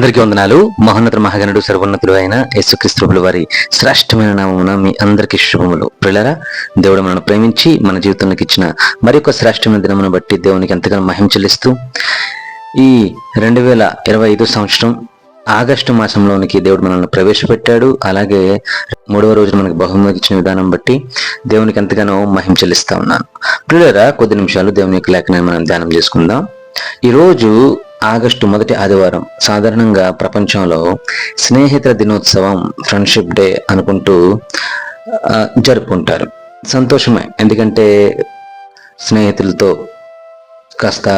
అందరికీ వందనాలు. మహోన్నత మహాగణుడు సర్వోన్నతుడు అయిన యేసుక్రీస్తువుల వారి శ్రేష్టమైన నామమున మీ అందరికీ శుభములు. పిల్లరా దేవుడు మనను ప్రేమించి మన జీవితంలోకి ఇచ్చిన మరొక శ్రేష్టమైన దినమును బట్టి దేవునికి ఎంతగానో మహిమ చెల్లిస్తూ ఈ రెండు వేల ఇరవై ఐదు సంవత్సరం ఆగస్టు మాసంలోనికి దేవుడు మనల్ని ప్రవేశపెట్టాడు. అలాగే మూడవ రోజున మనకి బహుమతి ఇచ్చిన విధానం బట్టి దేవునికి ఎంతగానో మహిమ చెల్లిస్తా ఉన్నాను. పిల్లరా కొద్ది నిమిషాలు దేవుని యొక్క లేఖనాన్ని మనం ధ్యానం చేసుకుందాం. ఈరోజు ఆగస్టు మొదటి ఆదివారం సాధారణంగా ప్రపంచంలో స్నేహితుల దినోత్సవం ఫ్రెండ్షిప్ డే అనుకుంటూ జరుపుకుంటారు. సంతోషమే. ఎందుకంటే స్నేహితులతో కాస్త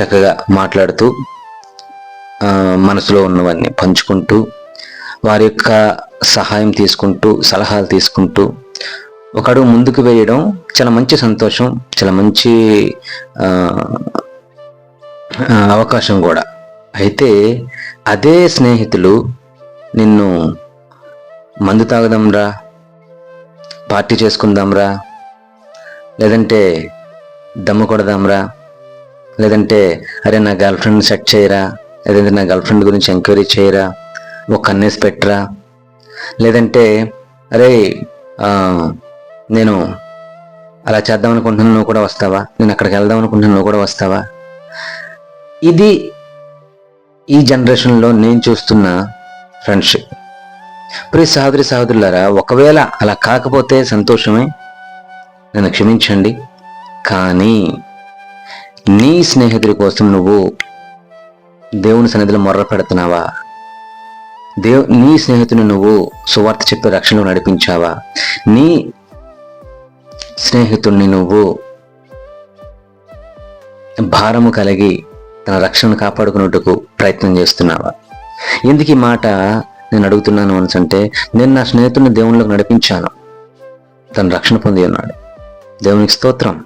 చక్కగా మాట్లాడుతూ మనసులో ఉన్నవన్నీ పంచుకుంటూ వారి యొక్క సహాయం తీసుకుంటూ సలహాలు తీసుకుంటూ ఒకడు ముందుకు వేయడం చాలా మంచి సంతోషం చాలా మంచి అవకాశం కూడా. అయితే అదే స్నేహితులు నిన్ను మందు తాగుదాంరా? పార్టీ చేసుకుందాంరా? లేదంటే దమ్ము కొడదాంరా? లేదంటే అరే నా గర్ల్ ఫ్రెండ్ సెట్ చేయరా? లేదంటే నా గర్ల్ ఫ్రెండ్ గురించి ఎంక్వైరీ చేయరా? ఒక కన్నేసి పెట్టరా? లేదంటే అరే నేను అలా చేద్దాం అనుకుంటున్నాను నువ్వు కూడా వస్తావా? నేను అక్కడికి వెళ్దాం అనుకుంటున్నాను నువ్వు కూడా వస్తావా? ఇది ఈ జనరేషన్లో నేను చూస్తున్న ఫ్రెండ్షిప్. ప్రియ సహోదరి సహోదరులారా ఒకవేళ అలా కాకపోతే సంతోషమే. నన్ను క్షమించండి. కానీ నీ స్నేహితుడి కోసం నువ్వు దేవుని సన్నిధిలో మొర్ర పెడుతున్నావా? దేవు నీ స్నేహితుని నువ్వు సువార్త చెప్పే రక్షణలో నడిపించావా? నీ స్నేహితుడిని నువ్వు భారము కలిగి తన రక్షణను కాపాడుకున్నట్టుకు ప్రయత్నం చేస్తున్నావా? ఎందుకు ఈ మాట నేను అడుగుతున్నాను అంటే నేను నా స్నేహితుడిని దేవునిలోకి నడిపించాను. తను రక్షణ పొంది ఉన్నాడు. దేవునికి స్తోత్రం.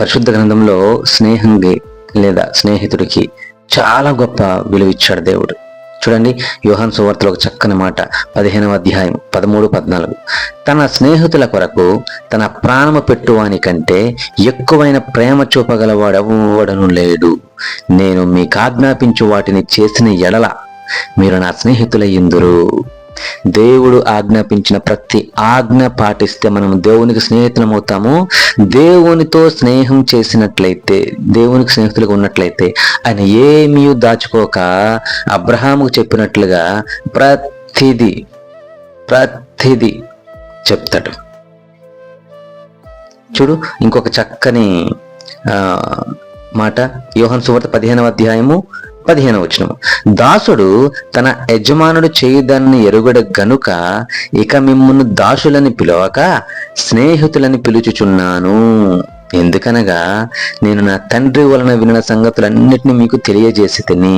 పరిశుద్ధ గ్రంథంలో స్నేహంకి లేదా స్నేహితుడికి చాలా గొప్ప విలువ ఇచ్చాడు దేవుడు. చూడండి యోహన్ సువార్తలో ఒక చక్కని మాట పదిహేనవ అధ్యాయం పదమూడు పద్నాలుగు. తన స్నేహితుల కొరకు తన ప్రాణము పెట్టువాని కంటే ఎక్కువైన ప్రేమ చూపగలవాడెవడను లేడు. నేను మీకు ఆజ్ఞాపించు వాటిని చేసిన ఎడల మీరు నా స్నేహితులయ్యిందురు. దేవుడు ఆజ్ఞాపించిన ప్రతి ఆజ్ఞ పాటిస్తే మనం దేవునికి స్నేహితులమవుతాము. దేవునితో స్నేహం చేసినట్లయితే దేవునికి స్నేహితులుగా ఉన్నట్లయితే ఆయన ఏమీ దాచుకోక అబ్రహాముకు చెప్పినట్లుగా ప్రతిదీ ప్రతిదీ చెప్తాడు. చూడు ఇంకొక చక్కని మాట. యోహన్ సువార్త పదిహేనవ అధ్యాయము పదిహేను వచనము. దాసుడు తన యజమానుడు చేయదాన్ని ఎరుగడ గనుక ఇక మిమ్మును దాసులని పిలవక స్నేహితులని పిలుచుచున్నాను. ఎందుకనగా నేను నా తండ్రి వలన వినిన సంగతులన్నిటిని మీకు తెలియజేసి తిని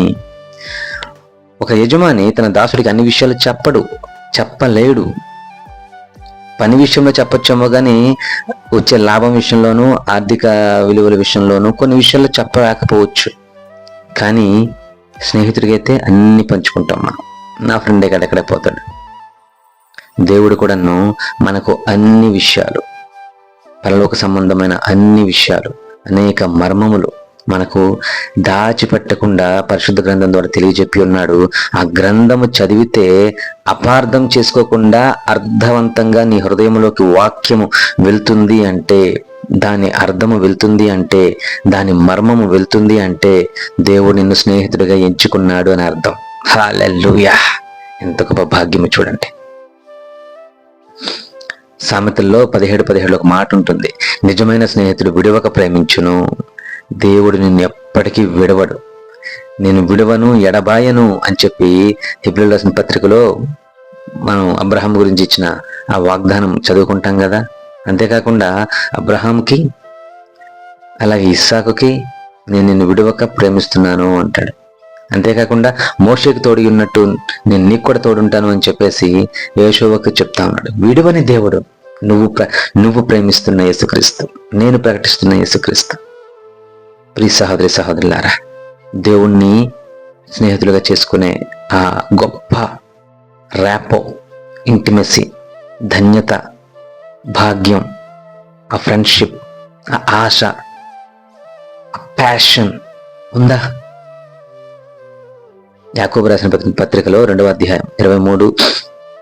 ఒక యజమాని తన దాసుడికి అన్ని విషయాలు చెప్పడు చెప్పలేడు. పని విషయంలో చెప్పొచ్చేమో కానీ వచ్చే లాభం విషయంలోనూ ఆర్థిక విలువల విషయంలోనూ కొన్ని విషయాలు చెప్పలేకపోవచ్చు. కానీ స్నేహితుడికైతే అన్నీ పంచుకుంటాం మనం. నా ఫ్రెండ్ ఎక్కడెక్కడే పోతాడు. దేవుడు కూడాను మనకు అన్ని విషయాలు పరలోక సంబంధమైన అన్ని విషయాలు అనేక మర్మములు మనకు దాచిపెట్టకుండా పరిశుద్ధ గ్రంథం ద్వారా తెలియజెప్పి ఉన్నాడు. ఆ గ్రంథము చదివితే అపార్థం చేసుకోకుండా అర్థవంతంగా నీ హృదయంలోకి వాక్యము వెళ్తుంది అంటే దాని అర్థము వెళ్తుంది అంటే దాని మర్మము వెళ్తుంది అంటే దేవుడు నిన్ను స్నేహితుడిగా ఎంచుకున్నాడు అని అర్థం. హాలెల్లుయా ఎంత గొప్ప భాగ్యము చూడండి. సామెతల్లో పదిహేడు పదిహేడు ఒక మాట ఉంటుంది. నిజమైన స్నేహితుడు విడవక ప్రేమించును దేవుడు నిన్ను ఎప్పటికీ విడవడు. నేను విడవను ఎడబాయను అని చెప్పి హిబ్రిల్ పత్రికలో మనం అబ్రహాం గురించి ఇచ్చిన ఆ వాగ్దానం చదువుకుంటాం కదా? అంతేకాకుండా అబ్రహాంకి అలాగే ఇస్సాకుకి నేను నిన్ను విడవక ప్రేమిస్తున్నాను అంటాడు. అంతేకాకుండా మోషేకి తోడి ఉన్నట్టు నేను నీకు కూడా తోడుంటాను అని చెప్పేసి యేషోవకు చెప్తా ఉన్నాడు. విడువని దేవుడు నువ్వు ప్ర నువ్వు ప్రేమిస్తున్న యేసుక్రీస్తు నేను ప్రకటిస్తున్న యేసుక్రీస్తు. ప్రీ సహోదరి సహోదరులారా దేవుణ్ణి స్నేహితులుగా చేసుకునే ఆ గొప్ప ర్యాపో ఇంటిమెసీ ధన్యత భాగ్యం ఆ ఫ్రెండ్షిప్ ఆ ఆశ ఆ ప్యాషన్ ఉందా? యాకోబు రాసిన పత్రి- పత్రికలో రెండవ అధ్యాయం ఇరవై మూడు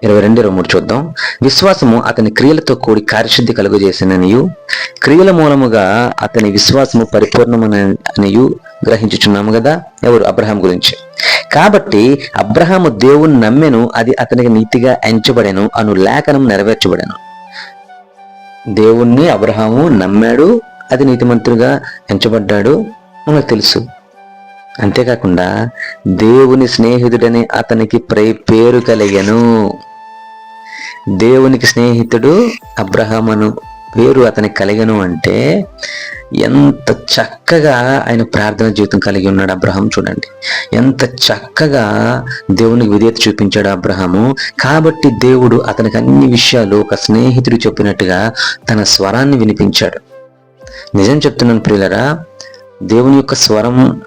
ఇరవై రెండు ఇరవై మూడు చూద్దాం. విశ్వాసము అతని క్రియలతో కూడి కార్యశుద్ధి కలుగజేసిననియు క్రియల మూలముగా అతని విశ్వాసము పరిపూర్ణమనియు గ్రహించుచున్నాము కదా ఎవరు? అబ్రహాం గురించి. కాబట్టి అబ్రహాము దేవుని నమ్మెను అది అతనికి నీతిగా ఎంచబడెను అను లేఖనం నెరవేర్చబడెను. దేవుణ్ణి అబ్రహాము నమ్మాడు. అది నీతిమంతుడిగా ఎంచబడ్డాడు. మనకు తెలుసు. అంతేకాకుండా దేవుని స్నేహితుడని అతనికి ప్రై పేరు కలిగను. దేవునికి స్నేహితుడు అబ్రహామను పేరు అతనికి కలిగను అంటే ఎంత చక్కగా ఆయన ప్రార్థన జీవితం కలిగి ఉన్నాడు అబ్రహం చూడండి. ఎంత చక్కగా దేవునికి విధేయత చూపించాడు అబ్రహము. కాబట్టి దేవుడు అతనికి అన్ని విషయాలు ఒక స్నేహితుడు చెప్పినట్టుగా తన స్వరాన్ని వినిపించాడు. నిజం చెప్తున్నాను ప్రియులరా దేవుని యొక్క స్వరం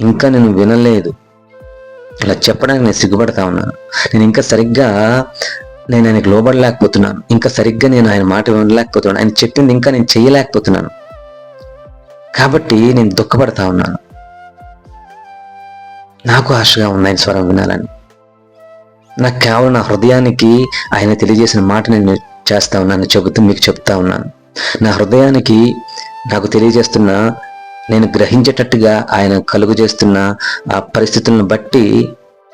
ఇంకా నేను వినలేదు. ఇలా చెప్పడానికి నేను సిగ్గుపడతా ఉన్నాను. నేను ఇంకా సరిగ్గా నేను ఆయనకు లోబడలేకపోతున్నాను. ఇంకా సరిగ్గా నేను ఆయన మాట వినలేకపోతున్నాను. ఆయన చెప్పింది ఇంకా నేను చేయలేకపోతున్నాను. కాబట్టి నేను దుఃఖపడతా ఉన్నాను. నాకు ఆశగా ఉంది ఆయన స్వరం వినాలని. నాకు కేవలం నా హృదయానికి ఆయన తెలియజేసిన మాట నేను చేస్తా ఉన్నాను. చెబుతూ మీకు చెప్తా ఉన్నాను. నా హృదయానికి నాకు తెలియజేస్తున్న నేను గ్రహించేటట్టుగా ఆయన కలుగు చేస్తున్న ఆ పరిస్థితులను బట్టి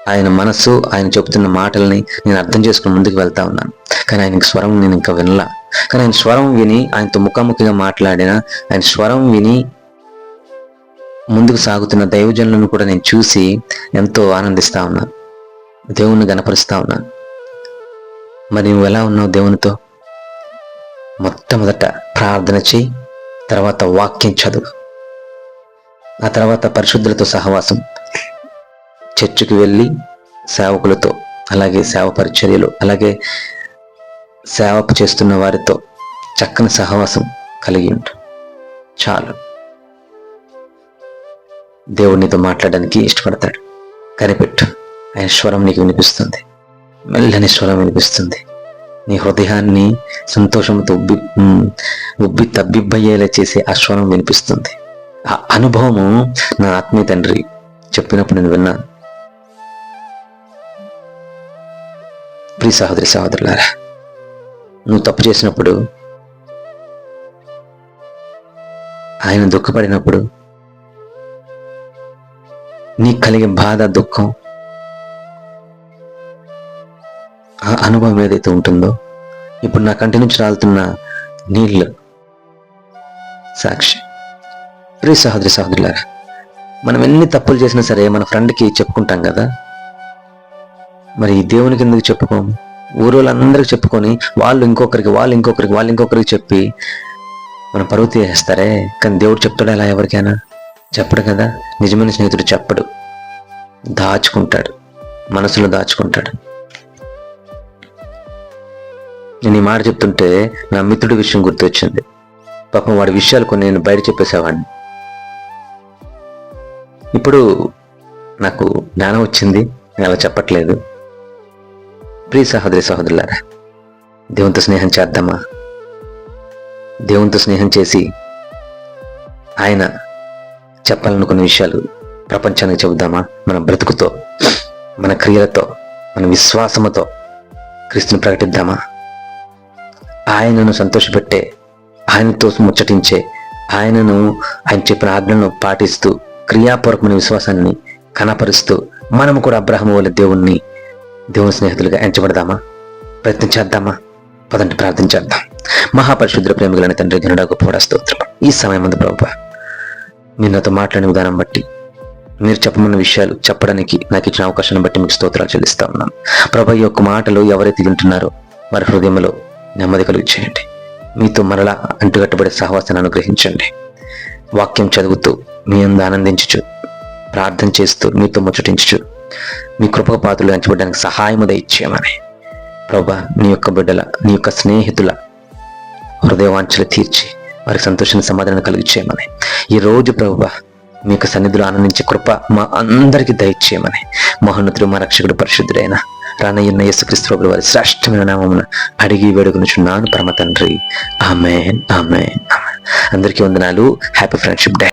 ఆయన మనస్సు ఆయన చెబుతున్న మాటల్ని నేను అర్థం చేసుకుని ముందుకు వెళ్తా ఉన్నాను. కానీ ఆయన స్వరం నేను ఇంకా వినలా. కానీ ఆయన స్వరం విని ఆయనతో ముఖాముఖిగా మాట్లాడిన ఆయన స్వరం విని ముందుకు సాగుతున్న దైవజనులను కూడా నేను చూసి ఎంతో ఆనందిస్తా ఉన్నాను దేవుణ్ణి గనపరుస్తా ఉన్నాను మరి నువ్వు ఎలా ఉన్నావు దేవునితో? మొట్టమొదట ప్రార్థన చేయి తర్వాత వాక్యం చదువు. ఆ తర్వాత పరిశుద్ధులతో సహవాసం. చర్చికి వెళ్ళి సేవకులతో అలాగే సేవ పరిచర్యలు అలాగే సేవ చేస్తున్న వారితో చక్కని సహవాసం కలిగి ఉంటు చాలు. దేవుడు నీతో మాట్లాడడానికి ఇష్టపడతాడు. కనిపెట్టు. ఆయన స్వరం నీకు వినిపిస్తుంది. మెల్లని స్వరం వినిపిస్తుంది. నీ హృదయాన్ని సంతోషంతో ఉబ్బి ఉబ్బి తబ్బిబ్బయ్యేలా చేసే ఆ స్వరం వినిపిస్తుంది. ఆ అనుభవము నా ఆత్మీయ తండ్రి చెప్పినప్పుడు నేను విన్నాను. ప్రియ సహోదరి సహోదరులారా నువ్వు తప్పు చేసినప్పుడు ఆయన దుఃఖపడినప్పుడు నీకు కలిగే బాధ దుఃఖం ఆ అనుభవం ఏదైతే ఉంటుందో ఇప్పుడు నా కంటి నుంచి రాలుతున్న నీళ్ళు సాక్షి. ప్రియ సహోదరి సహోదరులారా మనం ఎన్ని తప్పులు చేసినా సరే మన ఫ్రెండ్కి చెప్పుకుంటాం కదా మరి ఈ దేవునికి ఎందుకు చెప్పుకోము? వాళ్ళందరికీ చెప్పుకొని వాళ్ళు ఇంకొకరికి వాళ్ళు ఇంకొకరికి వాళ్ళు ఇంకొకరికి చెప్పి మన పరువు తీసేస్తారే కానీ దేవుడు చెప్తాడు అలా ఎవరికైనా? చెప్పడు కదా. నిజమైన స్నేహితుడు చెప్పడు. దాచుకుంటాడు. మనసులో దాచుకుంటాడు. నేను ఈ మాట చెప్తుంటే నా మిత్రుడి విషయం గుర్తొచ్చింది. పాపం వాడి విషయాలు కొన్ని నేను బయట చెప్పేసేవాడిని. ఇప్పుడు నాకు జ్ఞానం వచ్చింది. నేను అలా చెప్పట్లేదు. ప్రియ సహోదరి సహోదరులారా దేవునితో స్నేహం చేద్దామా? దేవునితో స్నేహం చేసి ఆయన చెప్పాలనుకున్న విషయాలు ప్రపంచానికి చెబుదామా? మన బ్రతుకుతో మన క్రియలతో మన విశ్వాసముతో క్రీస్తుని ప్రకటిద్దామా? ఆయనను సంతోషపెట్టే ఆయనతో ముచ్చటించే ఆయనను ఆయన చెప్పిన ఆజ్ఞలను పాటిస్తూ క్రియాపూర్వకమైన విశ్వాసాన్ని కనపరుస్తూ మనము కూడా అబ్రహము వల్ల దేవుణ్ణి దేవుని స్నేహితులుగా ఎంచబడదామా? ప్రయత్నం చేద్దామా? పదండి ప్రార్థన చేద్దాం. మహాపరిశుద్ర ప్రేమికులైన తండ్రి ఘనుడా పోడా స్తోత్రం. ఈ సమయం ముందు ప్రభు మీరు నాతో మాట్లాడిన విధానం బట్టి మీరు చెప్పమన్న విషయాలు చెప్పడానికి నాకు ఇచ్చిన అవకాశాన్ని బట్టి మీకు స్తోత్రాలు చెల్లిస్తా ఉన్నాను ప్రభు ఈ యొక్క మాటలు ఎవరైతే వింటున్నారో వారి హృదయంలో నెమ్మది కలుగు చేయండి. మీతో మరలా అంటుకట్టబడే సహవాసాన్ని అనుగ్రహించండి. వాక్యం చదువుతూ మీ అందు ఆనందించుచు ప్రార్థన చేస్తూ మీతో ముచ్చటించుచు మీ కృపక పాత్రలు ఎంచబడడానికి సహాయము దయచేయమని. ప్రభా నీ యొక్క బిడ్డల నీ యొక్క స్నేహితుల హృదయవాంఛలు తీర్చి వారికి సంతోషాన్ని సమాధానం కలిగి చేయమని ఈ రోజు ప్రభా మీ యొక్క సన్నిధిలో ఆనందించే కృప మా అందరికీ దయచేయమని. మహోన్నతుడు మా రక్షకుడు పరిశుద్ధుడైన రానయ్యన్న యేసుక్రీస్తు ప్రభుల వారి శ్రేష్టమైన నామమున అడిగి వేడుకొనుచున్నాను పరమ తండ్రి. Amen amen amen. అందరికీ వందనాలు. Happy friendship day